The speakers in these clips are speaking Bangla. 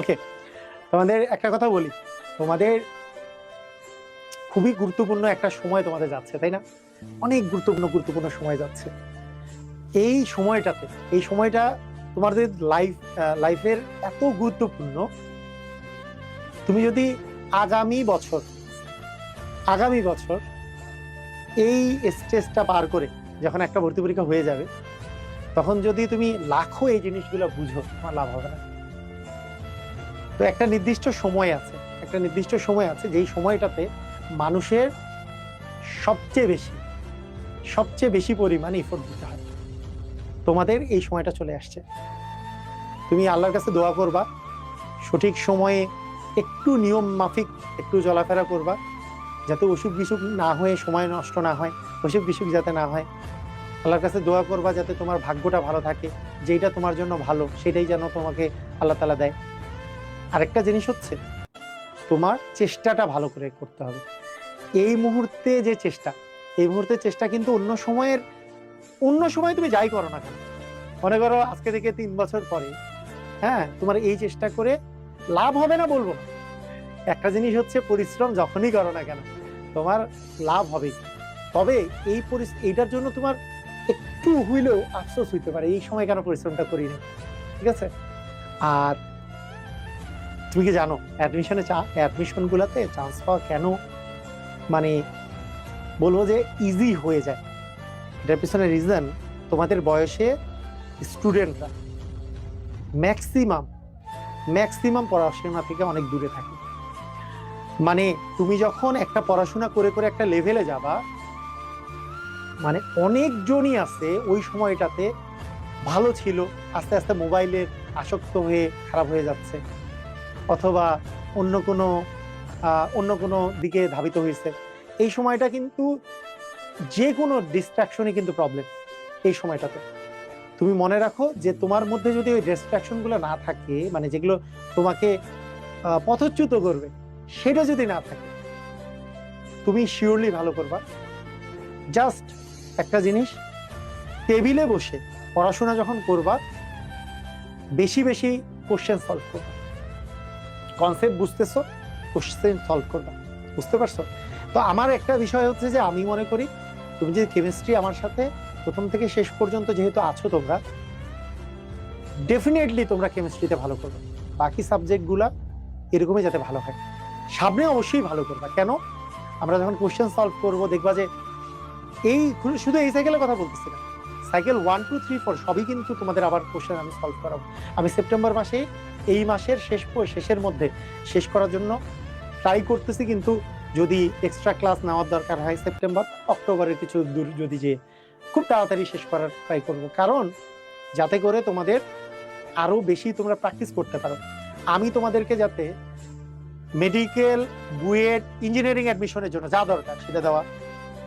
ওকে তোমাদের একটা কথা বলি। তোমাদের খুবই গুরুত্বপূর্ণ একটা সময় তোমাদের যাচ্ছে, তাই না? অনেক গুরুত্বপূর্ণ গুরুত্বপূর্ণ সময় যাচ্ছে। এই সময়টাতে, এই সময়টা তোমাদের লাইফ লাইফের এত গুরুত্বপূর্ণ। তুমি যদি আগামী বছর আগামী বছর এই স্টেজটা পার করে যখন একটা ভর্তি পরীক্ষা হয়ে যাবে, তখন যদি তুমি লাখো এই জিনিসগুলো বুঝো, তোমার লাভ হবে না। তো একটা নির্দিষ্ট সময় আছে, একটা নির্দিষ্ট সময় আছে যেই সময়টাতে মানুষের সবচেয়ে বেশি সবচেয়ে বেশি পরিমাণে ইফোর্ট দিতে হয়। তোমাদের এই সময়টা চলে আসছে। তুমি আল্লাহর কাছে দোয়া করবা, সঠিক সময়ে একটু নিয়ম মাফিক, একটু চলাফেরা করবা, যাতে অসুখ বিসুখ না হয়ে সময় নষ্ট না হয়, অসুখ বিসুখ যাতে না হয়। আল্লাহর কাছে দোয়া করবা যাতে তোমার ভাগ্যটা ভালো থাকে যেটা তোমার জন্য ভালো, সেটাই যেন তোমাকে আল্লাহ তালা দেয়। আরেকটা জিনিস হচ্ছে, তোমার চেষ্টাটা ভালো করে করতে হবে। এই মুহূর্তে যে চেষ্টা, এই মুহূর্তে চেষ্টা কিন্তু অন্য সময়ের, অন্য সময় তুমি যাই করো না কেন? মনে করো আজকে থেকে তিন বছর পরে হ্যাঁ তোমার এই চেষ্টা করে লাভ হবে না বলব একটা জিনিস হচ্ছে পরিশ্রম যখনই করো না কেন, তোমার লাভ হবে। তবে এই এইটার জন্য তোমার একটু হইলেও আফসোস হইতে পারে, এই সময় কেন পরিশ্রমটা করি না? ঠিক আছে? আর তুমি কি জানো? অ্যাডমিশনে অ্যাডমিশন গুলাতে চান্স পাওয়া কেন? মানে বলব যে ইজি হয়ে যায়। এটার পিছনে রিজন তোমাদের বয়সে স্টুডেন্টরা ম্যাক্সিমাম ম্যাক্সিমাম পড়াশোনা থেকে অনেক দূরে থাকে। মানে তুমি যখন একটা পড়াশোনা করে করে একটা লেভেলে যাবা মানে অনেকজনই আছে ওই সময়টাতে ভালো ছিল, আস্তে আস্তে মোবাইলের আসক্ত হয়ে, খারাপ হয়ে যাচ্ছে। অথবা অন্য কোনো অন্য কোনো দিকে ধাবিত হয়েছে। এই সময়টা কিন্তু যে কোনো ডিস্ট্রাকশনই কিন্তু প্রবলেম এই সময়টাতে। তুমি মনে রাখো যে তোমার মধ্যে যদি ওই ডিস্ট্রাকশনগুলো না থাকে মানে যেগুলো তোমাকে পথচ্যুত করবে, সেটা যদি না থাকে, তুমি শিওরলি ভালো করবা। জাস্ট একটা জিনিস টেবিলে বসে পড়াশোনা যখন করবা, বেশি বেশি কোশ্চেন সলভ করবা। কনসেপ্ট বুঝতেছো? কোশ্চেন সলভ করবা। বুঝতে পারছ? তো আমার একটা বিষয় হচ্ছে যে, আমি মনে করি তুমি যে কেমিস্ট্রি আমার সাথে প্রথম থেকে শেষ পর্যন্ত যেহেতু আছো তোমরা ডেফিনেটলি তোমরা কেমিস্ট্রিতে ভালো করবে। বাকি সাবজেক্টগুলা এরকমই যাতে ভালো হয়। সামনে অবশ্যই ভালো করবা। কেন? আমরা যখন কোশ্চেন সলভ করব, দেখবা যে এই, শুধু এই সাইকেলের কথা বলতেছি না cycle one two three four সবই কিন্তু তোমাদের আবার কোশ্চেন আমি সলভ করাবো। আমি সেপ্টেম্বর মাসে এই মাসের শেষ শেষের মধ্যে শেষ করার জন্য ট্রাই করতেছি কিন্তু যদি এক্সট্রা ক্লাস নেওয়ার দরকার হয় সেপ্টেম্বর, অক্টোবরের কিছু দূর যদি যে খুব তাড়াতাড়ি শেষ করার ট্রাই করব। কারণ যাতে করে তোমাদের আরও বেশি তোমরা প্র্যাকটিস করতে পারো। আমি তোমাদেরকে যাতে মেডিকেল বুয়েট ইঞ্জিনিয়ারিং অ্যাডমিশনের জন্য যা দরকার সেটা দেওয়া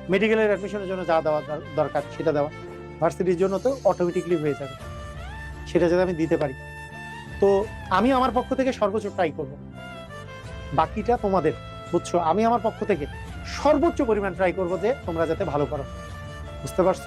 মেডিকেলের অ্যাডমিশনের জন্য যা দেওয়া দর- দরকার সেটা দেওয়া। ভার্সিটির জন্য তো অটোমেটিকলি হয়ে যাবে। সেটা যাতে আমি দিতে পারি। তো আমি আমার পক্ষ থেকে সর্বোচ্চ ট্রাই করব। বাকিটা তোমাদের বুঝছ আমি আমার পক্ষ থেকে সর্বোচ্চ পরিমাণ ট্রাই করব যে তোমরা যাতে ভালো করো। বুঝতে পারছ?